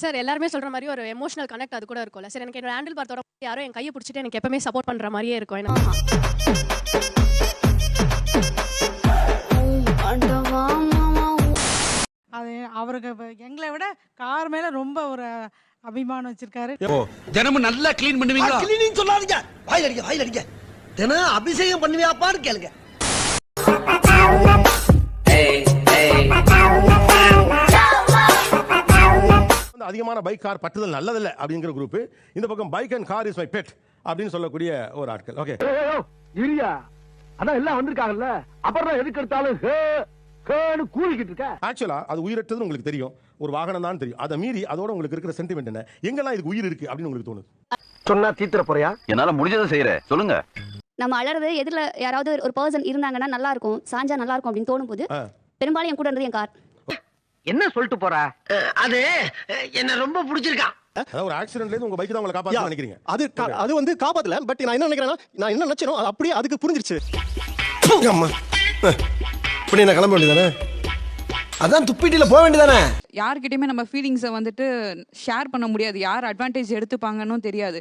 Sir எல்லாருமே சொல்ற மாதிரி ஒரு எமோஷனல் கனெக்ட் அது கூட இருக்கும்ல. சார் எனக்கு என்னோட ஹேண்டில் பார்த்தோட யாரோ என் கையை பிடிச்சிட்டு எனக்கு எப்பவுமே சப்போர்ட் பண்ற மாதிரியே இருக்கும் எனக்கு. அது அவருக்கு இப்ப எங்களை விட கார் மேல ரொம்ப ஒரு அபிமானம் வச்சிருக்காரு. தினமும் நல்லா க்ளீன் பண்ணுவீங்களா? கிளீனிங் சொல்லாதீங்க. வாயில் அடிக்க வாயில் அடிக்க தினம் அபிஷேகம் பண்ணுவியாப்பான்னு கேளுங்க. அதிகமான பைக் கார் பட்டுதல் நல்லதில்லை அப்படிங்கிற குரூப் இந்த பக்கம் bike and car is my pet அப்படின்னு சொல்லக்கூடிய ஒரு ஆட்கள். ஓகே இரியா. அதான் எல்லாம் வந்திருக்காங்கல்ல. அப்புறம் எதுக்கு எடுத்தாலும் கூவிக்கிட்டு இருக்க. ஆக்சுவலா அது உயிரற்றதுன்னு உங்களுக்கு தெரியும். ஒரு வாகனம் தான் தெரியும். அதை மீறி அதோட உங்களுக்கு இருக்கிற சென்டிமெண்ட் என்ன? எங்கெல்லாம் இதுக்கு உயிர் இருக்கு அப்படின்னு உங்களுக்கு தோணுது? சொன்னா தீத்துற போறியா? என்னால முடிஞ்சதை செய்யறேன் சொல்லுங்க. நம்ம அலறது எதிரில் யாராவது ஒரு பர்சன் இருந்தாங்கன்னா நல்லா இருக்கும். சாஞ்சா நல்லா இருக்கும் அப்படின்னு தோணும் போது. பெரும்பாலும் என் கூட இருந்தது என் கார் என்ன சொல்லிட்டு போறா? அது என்ன ரொம்ப பிடிச்சிருக்கான். ஒரு ஆக்சிடென்ட்ல இருந்து உங்க பைக் தான் உங்களை நினைக்கிறீங்க. அது வந்து காப்பாத்தல பட் நான் என்ன நினைக்கிறேன்னா நான் என்ன நினைச்சேனோ அப்படியே அதுக்கு புரிஞ்சிருச்சு. அம்மா. இப்படி நான் கிளம்ப வேண்டியதானே? அதான் துப்பிட்டில போக வேண்டியதானே? யார்கிட்டயுமே நம்ம ஃபீலிங்ஸை வந்துட்டு ஷேர் பண்ண முடியாது. யார் அட்வான்டேஜ் எடுத்துப்பாங்கன்னு தெரியாது.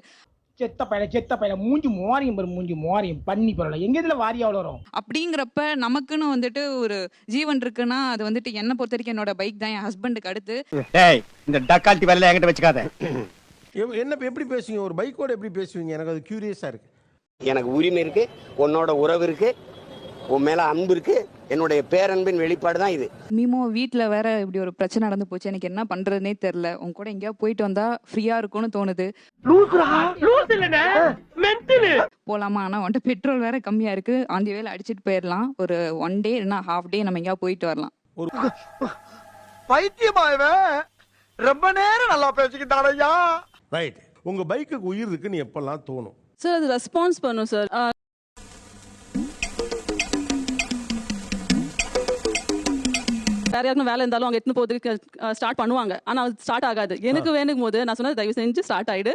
செத்த பையல செத்த பையல மூஞ்சி மோரியம் பெரு மூஞ்சி மோரியம் பண்ணி பரவாயில்ல எங்க இதுல வாரி அவ்வளோ வரும்? அப்படிங்கிறப்ப நமக்குன்னு வந்துட்டு ஒரு ஜீவன் இருக்குன்னா அது வந்துட்டு என்னை பொறுத்த வரைக்கும் என்னோட பைக் தான் என் ஹஸ்பண்டுக்கு அடுத்து. டேய் இந்த டக்கால்ட்டி வேலையில என்கிட்ட வச்சுக்காத. என்ன எப்படி பேசுவீங்க? ஒரு பைக்கோட எப்படி பேசுவீங்க? எனக்கு அது கியூரியஸா இருக்கு. எனக்கு உரிமை இருக்கு உன்னோட உறவு இருக்கு உன் மேல அன்பு இருக்கு என்னுடைய பேரன்பின் வெளிப்பாடு தான் இது. மீமோ வீட்ல வேற இப்படி ஒரு பிரச்சனை நடந்து போச்சு. எனக்கு என்ன பண்றதுனே தெரியல. உன் கூட எங்கேயாவது போயிட்டு வந்தா ஃப்ரீயா இருக்கும்னு தோணுது. போலாமா? ஆனா வந்துட்டு பெட்ரோல் வேற கம்மியா இருக்கு. ஆந்தி வேலை அடிச்சிட்டு போயிடலாம். ஒரு ஒன் டே இல்லைன்னா ஹாஃப் டே நம்ம எங்கேயாவது போயிட்டு வரலாம். பைத்தியமா இவன்? ரொம்ப நேரம் நல்லா பேசிக்கிட்டான் ஐயா ரைட் உங்க பைக்குக்கு உயிர் இருக்குன்னு எப்பெல்லாம் தோணும்? சார் அது ரெஸ்பான்ஸ் பண்ணும் சார் வேற யாருக்கும் வேலை இருந்தாலும் அவங்க எடுத்துன்னு போறதுக்கு ஸ்டார்ட் பண்ணுவாங்க. ஆனா அது ஸ்டார்ட் ஆகாது. எனக்கு வேணும் போது நான் சொன்னது தயவு செஞ்சு ஸ்டார்ட் ஆயிடு.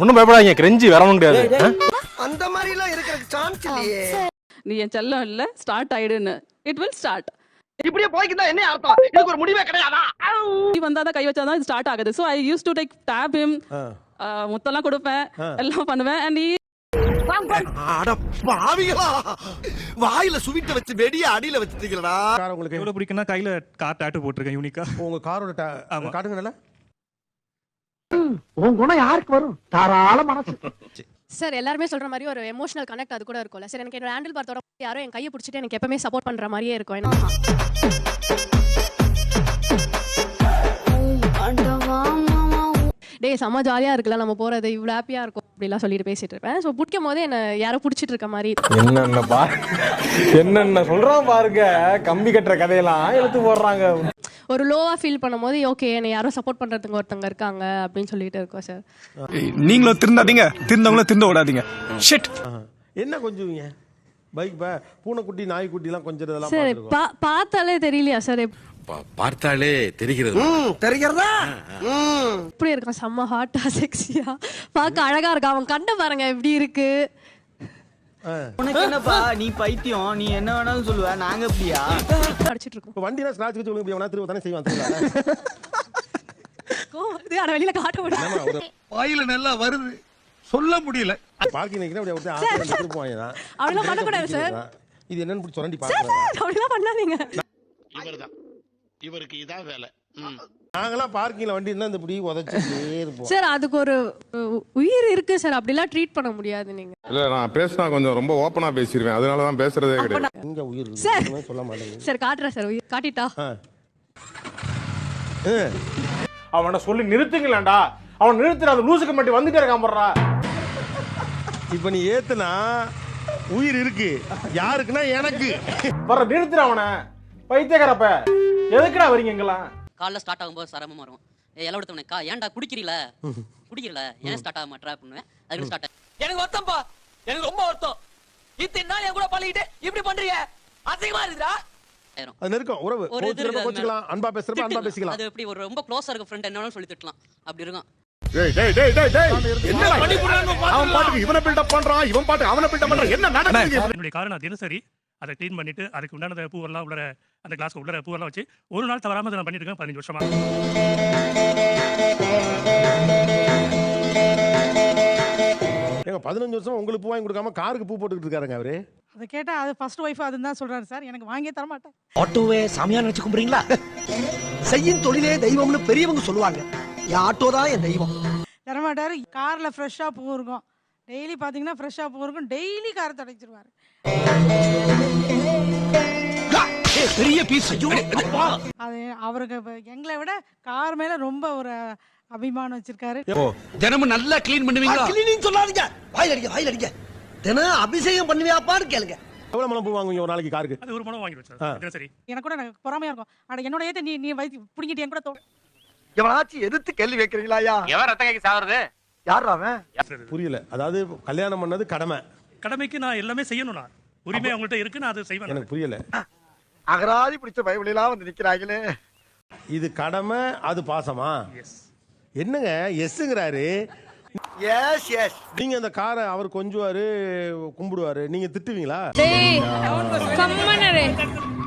ஒன்றும் பயப்படாதீங்க. கிரெஞ்சி வரவும் முடியாது அந்த மாதிரி எல்லாம் இருக்கிறதுக்கு சான்ஸ் இல்லையே. நீ என் செல்லம் இல்ல. ஸ்டார்ட் ஆயிடுன்னு. இட் வில் ஸ்டார்ட் இப்படியே போய்க்கிட்டா என்ன அர்த்தம்? இதுக்கு ஒரு முடிவே கிடையாதா? நீ வந்தாதான் கை வச்சாதான் இது ஸ்டார்ட் ஆகுது. So I use to take tape him. முத்தெல்லாம் கொடுப்பேன். எல்லாம் பண்ணுவேன். அண்ட் பாவிகளா. வாயில சுவிட்ட வச்சு வெடிய அடியில வச்சுட்டீங்களா கார் உங்களுக்கு எவ்வளவு பிடிக்குன்னா கையில கார் டாட்டு போட்டிருக்கேன் யூனிக்கா உங்க காரோட காட்டுங்க நல்லா உன் குணம் யாருக்கு வரும்? தாராள மனசு. சார் எல்லாருமே சொல்ற மாதிரி ஒரு எமோஷனல் கனெக்ட் அது கூட இருக்கும்ல. சார் எனக்கு என்னோட ஹேண்டில் பார்த்தோட யாரோ என் கையை பிடிச்சிட்டு எனக்கு எப்பவுமே சப்போர்ட் பண்ற மாதிரியே இருக்கும். செம்ம ஜாலியா இருக்குல்ல நம்ம போறது இவ்வளவு ஹாப்பியா இருக்கும் அப்படிலாம் சொல்லிட்டு பேசிட்டு இருப்பேன். ஸோ பிடிக்கும் போது என்ன யாரோ பிடிச்சிட்டு இருக்க மாதிரி. என்னென்ன பா என்னென்ன சொல்றான் பாருங்க கம்பி கட்டுற கதையெல்லாம் எடுத்து போடுறாங்க. ஒரு லோவா ஃபீல் பண்ணும்போது ஓகே என்னை யாரோ சப்போர்ட் பண்றதுக்கு ஒருத்தவங்க இருக்காங்க அப்படின்னு சொல்லிட்டு இருக்கோம் சார் நீங்களும் திருந்தாதீங்க திருந்தவங்களும் திருந்த விடாதீங்க. ஷிட். என்ன கொஞ்சுவீங்க? பைக் ப பூனைக்குட்டி நாய்க்குட்டி எல்லாம் கொஞ்சம் சார். பா பார்த்தாலே தெரியலையா சார் பார்த்தாலே தெரிகிறது. ம் தெரிகிறதா? ம். எப்படி இருக்கான் செம்ம ஹாட்டா செக்ஸியா பார்க்க அழகா இருக்கான் அவன் கண்ணை பாருங்க எப்படி இருக்கு. உனக்கு என்னப்பா நீ பைத்தியம் நீ என்ன வேணாலும் சொல்லுவ நாங்க எப்படியா அடிச்சிட்டு இருக்கோம். இப்ப வண்டினா ஸ்கிராட்ச் வச்சு உங்களுக்கு எவனா திரும்ப தானே செய்வான்? கோவம் ஆனா வெளியில காட்ட ஒரு வாயில நல்லா வருது. சொல்ல முடியல. பார்க்கிங் நிக்கிறேன் அப்படியே ஒருத்தன் ஆக்சிடென்ட் திருப்புவாங்க தான். அப்படிலாம் பண்ணக்கூடாது சார். இது என்னன்னு சுரண்டி பார்க்கறேன் அப்படிலாம் பண்ணாதீங்க. இவர்தான். இவருக்கு இதான் வேலை. நாங்களாம் பார்க்கிங்ல வண்டி இருந்தா இந்த இப்படி உதச்சிட்டே இருப்போம். சார் அதுக்கு ஒரு உயிர் இருக்கு சார். அப்படிலாம் ட்ரீட் பண்ண முடியாது நீங்க. இல்ல நான் பேசினா கொஞ்சம் ரொம்ப ஓப்பனா பேசிடுவேன் அதனால தான் பேசுறதே கிடையாது. எங்க உயிர் இருக்கு? சொல்ல மாட்டேங்குது. சார் காட்டுறேன் சார் உயிர். காட்டிட்டா. அவனை சொல்லி நிறுத்துங்களேன்டா. அவன் நிறுத்துற அந்த லூசுக்கு மட்டும் வந்துட்டே இருக்கான் போடுறா. இப்ப நீ ஏத்துனா உயிர் இருக்கு. யாருக்குன்னா எனக்கு. வர நிறுத்துற அவனை. பைத்தியக்காரப்ப. எதுக்குடா வரீங்க இங்கெல்லாம்? காலைல ஸ்டார்ட் ஆகும்போது சிரமமா இருக்கும். எல்லாம் எடுத்தவனக்கா ஏன்டா குடிக்கிறீல? குடிக்கிறல? ஏன் ஸ்டார்ட் ஆக மாட்டேற அப்படின்னு. அதுக்கு ஸ்டார்ட் எனக்கு வருத்தம்ப்பா எனக்கு ரொம்ப வருத்தம். இத்தனை நாள் என் கூட பழகிட்டு இப்படி பண்றீங்க? அசிங்கமா இருக்குடா ஆயிரும். அது நெருக்கம். உறவு. ஒரு இது கோச்சுக்கலாம். அன்பா பேசுறப்ப அன்பா பேசிக்கலாம். அது எப்படி ஒரு ரொம்ப க்ளோஸா இருக்க ஃப்ரெண்ட் என்ன வேணாலும் சொல்லி திட்டலாம். அப்படி இருக்கும். டேய் டேய் டேய் டேய் டேய். என்னடா பண்ணி அவன் பாட்டுக்கு இவனை பில்டப் பண்றான் இவன் பாட்டுக்கு அவனை பில்டப் பண்றான். என்ன நடக்குது? என்னுடைய காரை நான் தினசரி அதை க்ளீன் பண்ணிவிட்டு அதுக்கு உண்டான பூவெல்லாம் உள்ள அந்த கிளாஸ்க்கு உள்ள பூவெல்லாம் வச்சு ஒரு நாள் தவறாமல் நான் பண்ணிட்டு இருக்கேன் பதினஞ்சு வருஷமாக ஏங்க பதினஞ்சு வருஷம் உங்களுக்கு பூ வாங்கி கொடுக்காம காருக்கு பூ போட்டுக்கிட்டு இருக்காருங்க அவரு? அதை கேட்டால் அது ஃபர்ஸ்ட் ஒய்ஃப் அதுன்னு தான் சொல்கிறாரு சார். எனக்கு வாங்கியே தர மாட்டேன் ஆட்டோவே சாமியார் வச்சு கும்பிட்றீங்களா? செய்யும் தொழிலே தெய்வம்னு பெரியவங்க சொல்லுவாங்க. என் ஆட்டோ தான் என் தெய்வம். தரமாட்டாரு. காரில் ஃப்ரெஷ்ஷாக பூ இருக்கும். டெய்லி பார்த்தீங்கன்னா ஃப்ரெஷ்ஷாக பூ இருக்கும் டெய்லி காரை தடைச்சிருவார் பெரிய பீஸ் அது அவருக்கு எங்களை விட கார் மேலே ரொம்ப ஒரு அபிமானம் வச்சிருக்காரு. தினமும் நல்லா கிளீன் பண்ணுவீங்களா? கிளீனிங் சொல்லாதீங்க. வாயில் அடிக்க வாயில் அடிக்க தினம் அபிஷேகம் பண்ணுவியாப்பான்னு கேளுங்க. எவ்வளவு மலம் பூ வாங்குவீங்க ஒரு நாளைக்கு காருக்கு? அது ஒரு மனம் வாங்கிடுவேன் ஆ. சார் எனக்கு கூட எனக்கு பொறாமையா இருக்கும். அட என்னோட ஏத்த நீ நீ வைத்து பிடிங்கிட்டு என் கூட தோ எவனாச்சும் எதிர்த்து கேள்வி வைக்கிறீங்களா எவன் ரத்த கைக்கு சாவறது? யார் அவன்? புரியல. அதாவது கல்யாணம் பண்ணது கடமை. கடமைக்கு நான் எல்லாமே செய்யணும் நான். உரிமை அவங்கள்ட்ட இருக்கு நான் அதை செய்வேன் எனக்கு புரியல. அகராதி பிடிச்ச பைபிளெல்லாம் வந்து நிக்கிறாங்களே. இது கடமை அது பாசமா? எஸ் என்னங்க எஸ்ங்கிறாரு. எஸ் எஸ் நீங்க அந்த காரை அவர் கொஞ்சுவாரு கும்பிடுவாரு. நீங்க திட்டுவீங்களா?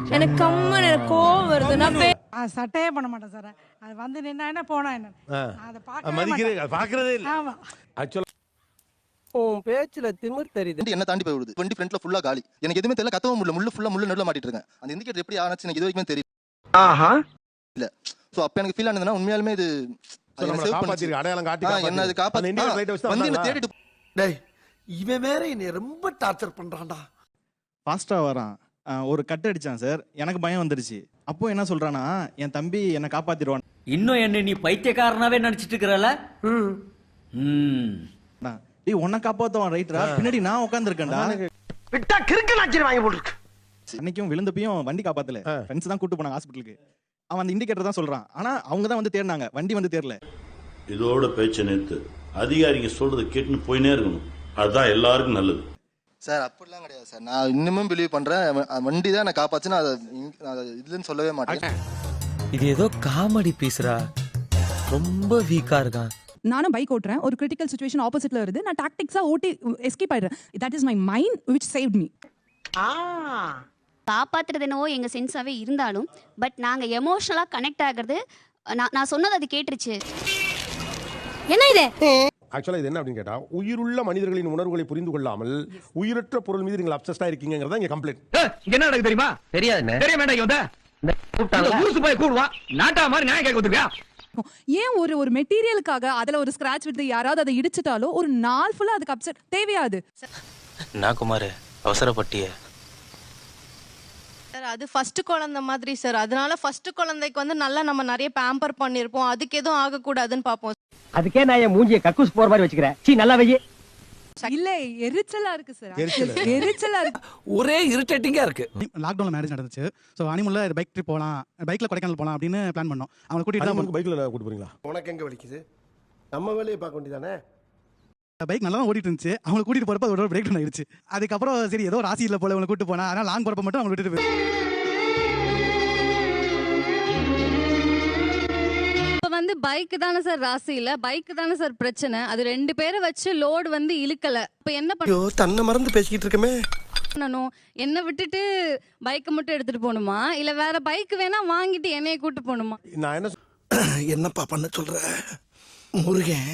எனக்கு கம்மன் கோவம் வருதுன்னா ஆ, சட்டையே பண்ண மாட்டேன் சார். அது வந்து நின்னா என்ன போனா என்ன. அதை மதிக்கிறே பார்க்க பாக்குறதே இல்ல. ஆமா. ஆக்சுவலா உன் பேச்சுல திமிர் தெரியுது. என்ன தாண்டி போய் விடுது வண்டி ஃப்ரண்ட்ல ஃபுல்லா காலி. எனக்கு எதுவுமே தெரியல கத்தவும் முடியல. முள்ளு ஃபுல்லா முள்ளு நடுல மாட்டிட்டு இருக்கேன். அந்த இண்டிகேட்டர் எப்படி ஆனச்சு எனக்கு இது வரைக்கும் தெரியல. ஆஹா. சோ அப்ப எனக்கு ஃபீல் ஆனதுன்னா உண்மையாலுமே இது. அடையாளம் காட்டி. என்ன அது காப்பாத்தி வந்து என்ன? தேடிட்டு டேய் இவன் வேற என்னை ரொம்ப டார்ச்சர் பண்றான்டா. ஃபாஸ்டா வரான். ஒரு கட் அடிச்சான் சார். எனக்கு பயம் வந்துருச்சு. அப்போ என்ன சொல்றானா என் தம்பி என்ன காப்பாத்திடுவான். இன்னும் என்ன நீ பைத்தியக்காரனாவே நினைச்சிட்டு இருக்கிறல? டேய் உன்னை காப்பாத்துவான் ரைட்ரா பின்னாடி நான் உட்காந்துருக்கேன்டா விட்டா கிறுக்கு நாச்சிரி வாங்கி போட்டுருக்கு. அன்னைக்கும் விழுந்தப்பையும் வண்டி காப்பாத்தல. ஃப்ரெண்ட்ஸ் தான் கூட்டு போனாங்க ஹாஸ்பிட்டலுக்கு அவன் அந்த இண்டிகேட்டர் தான் சொல்றான். ஆனா அவங்க தான் வந்து தேடினாங்க. வண்டி வந்து தேடல. இதோட பேச்சை நிறுத்து. அதிகாரிங்க சொல்றதை கேட்டுன்னு போயினே இருக்கணும். அதுதான் எல்லாருக்கும் நல்லது. சார் அப்படிலாம் கிடையாது சார். நான் இன்னமும் பிலீவ் பண்றேன். வண்டி தான் நான் காப்பாச்சுன்னு அதை நான் அதை இதுலன்னு சொல்லவே மாட்டேன். இது ஏதோ காமெடி பீஸ்ரா ரொம்ப வீக்கா இருக்கான். நானும் பைக் ஓட்டுறேன். ஒரு கிரிட்டிக்கல் சுச்சுவேஷன் ஆப்போசிட்ல வருது. நான் டாக்டிக்ஸா ஓட்டி escape ஆயிடுறேன். That is my mind which saved me காப்பாத்துறது என்னவோ எங்க சென்ஸாவே இருந்தாலும் பட் நாங்க எமோஷனலா கனெக்ட் ஆகுறது நான் நான் சொன்னது அது கேட்டுருச்சு. என்ன இது? ஆக்சுவலா இது என்ன அப்படின்னு கேட்டா உயிருள்ள மனிதர்களின் உணர்வுகளை புரிந்து கொள்ளாமல் உயிரற்ற பொருள் மீது நீங்கள் அப்சஸ்டா இருக்கீங்கிறதா இங்க கம்ப்ளைண்ட் இங்க என்ன நடக்குது தெரியுமா? தெரியாதுண்ணே தெரிய வேண்டாம் வந்த. ஊசு போய் கூடுவான் நாட்டா மாதிரி நியாயம் கேட்க வந்துருக்கா ஏன் ஒரு ஒரு மெட்டீரியலுக்காக அதுல ஒரு ஸ்கிராச் விட்டு யாராவது அதை இடிச்சிட்டாலோ ஒரு நாள் ஃபுல்லா அதுக்கு அப்செட் தேவையாது நான் குமார் அவசரப்பட்டிய. சார் அது ஃபர்ஸ்ட் குழந்தை மாதிரி சார். அதனால ஃபர்ஸ்ட் குழந்தைக்கு வந்து நல்லா நம்ம நிறைய பேம்பர் பண்ணிருப்போம். அதுக்கு எதுவும் ஆகக்கூடாதுன்னு பார்ப்போம் அதுக்கே நான் என் மூஞ்சிய கக்கூஸ் போற மாதிரி வச்சுக்கிறேன். சீ நல்லா வையே இல்ல எரிச்சலா இருக்கு சார் எரிச்சல். இருக்கு. ஒரே இரிட்டேட்டிங்கா இருக்கு. லாக்டவுன்ல மேரேஜ் நடந்துச்சு. ஸோ அனிமுல்ல பைக் ட்ரிப் போகலாம் பைக்ல கொடைக்கானல் போகலாம் அப்படின்னு பிளான் பண்ணோம். அவங்களை கூட்டிட்டு தான் பைக்ல கூட்டு போறீங்களா? உனக்கு எங்க வலிக்குது? நம்ம வேலையை பார்க்க வேண்டியதானே? பைக் நல்லா தான் ஓடிட்டு இருந்துச்சு. அவங்களை கூட்டிட்டு போறப்ப அதோட பிரேக் டவுன் ஆயிடுச்சு. அதுக்கப்புறம் சரி ஏதோ ராசி இல்ல போல அவங்களை கூட்டு போனா. லாங் போறப்ப மட்டும் அவங்க விட்டுட்டு போய் வந்து பைக் தானே சார் ராசி இல்ல? பைக் தானே சார் பிரச்சனை. அது ரெண்டு பேரை வச்சு லோடு வந்து இழுக்கல. இப்போ என்ன ஐயோ தன்னை மறந்து பேசிக்கிட்டு இருக்கமே. பண்ணணும்? என்ன விட்டுட்டு பைக்கை மட்டும் எடுத்துட்டு போகணுமா? இல்ல வேற பைக் வேணா வாங்கிட்டு என்னைய கூட்டு போகணுமா? நான் என்ன என்னப்பா பண்ண சொல்ற? முருகன்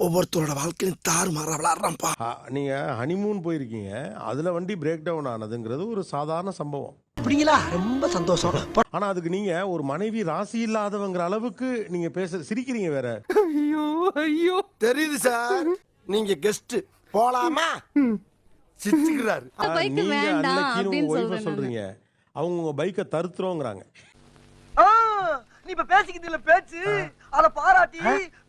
ஒவ்வொருத்தரோட வாழ்க்கையும் தாறு மாற விளாடுறான்ப்பா ஆ, நீங்க ஹனிமூன் போயிருக்கீங்க. அதுல வண்டி பிரேக் டவுன் ஆனதுங்கிறது ஒரு சாதாரண சம்பவம். அப்படிங்களா? ரொம்ப சந்தோஷம். ஆனா அதுக்கு நீங்க ஒரு மனைவி ராசி இல்லாதவங்கிற அளவுக்கு நீங்க பேச சிரிக்கிறீங்க வேற. ஐயோ ஐயோ. தெரியுது சார். நீங்க கெஸ்ட் போலாமா? சிரிச்சுக்கிறாரு. நீங்க அன்னைக்கு உங்க ஒய்ஃபை. சொல்றீங்க. அவங்க உங்க பைக்கை தருத்துறோங்கிறாங்க. நீ இப்ப பேசிக்கிட்டு இல்ல பேச்சு. அத பாராட்டி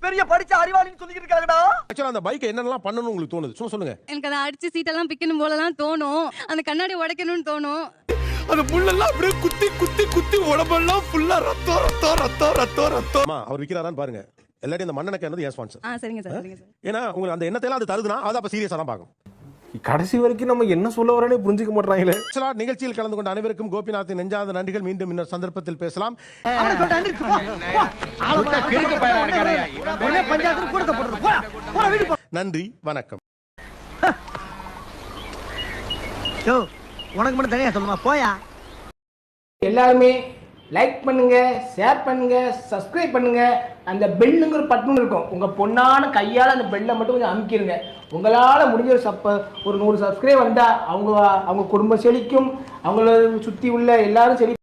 பெரிய படிச்ச அறிவாளின்னு சொல்லிக்கிட்டு இருக்காங்கடா. ஆக்சுவலா அந்த பைக்கை என்னெல்லாம் பண்ணணும்னு உங்களுக்கு தோணுது? சும்மா சொல்லுங்க. எனக்கு அதை அடிச்சு சீட்டெல்லாம் பிக்கணும் போலலாம் தோணும். அந்த கண்ணாடி உடைக்கணும்னு தோணும். அந்த முள்ளெல்லாம் அப்படியே குத்தி குத்தி குத்தி உடம்பெல்லாம் ஃபுல்லா ரத்தம் ரத்தம் ரத்தம் ரத்தம் ரத்தம். அவர் விற்கிறாரான்னு பாருங்க. எல்லாத்தையும் இந்த மண்ணெண்ணெய் என்னது ஏன் ஸ்பான்சர் ஆ சரிங்க சார் சரிங்க சார். ஏன்னா உங்களுக்கு அந்த எண்ணத்தை எல்லாம் அது தருதுன்னா அது அப்ப சீரியஸா தான் பார்க்கும் கடைசி வரைக்கும் நம்ம என்ன சொல்ல வரேனே புரிஞ்சுக்க மாட்டாங்களே ஆக்சுவலா நிகழ்ச்சியில் கலந்து கொண்ட அனைவருக்கும் கோபிநாத்தின் நெஞ்சாத நன்றிகள். மீண்டும் இன்னொரு சந்தர்ப்பத்தில் பேசலாம். நன்றி வணக்கம். உனக்கு மட்டும் தனியா சொல்லுமா போயா. எல்லாருமே லைக் பண்ணுங்க ஷேர் பண்ணுங்க சப்ஸ்கிரைப் பண்ணுங்க. அந்த பெல்லுங்கிற பட்டன் இருக்கும். உங்க பொண்ணான கையால அந்த பெல்லை மட்டும் கொஞ்சம் அமுக்கிடுங்க உங்களால முடிஞ்ச ஒரு சப்ப ஒரு நூறு சப்ஸ்கிரைப் வந்தா அவங்க அவங்க குடும்பம் செழிக்கும். அவங்கள சுத்தி உள்ள எல்லாரும் செழி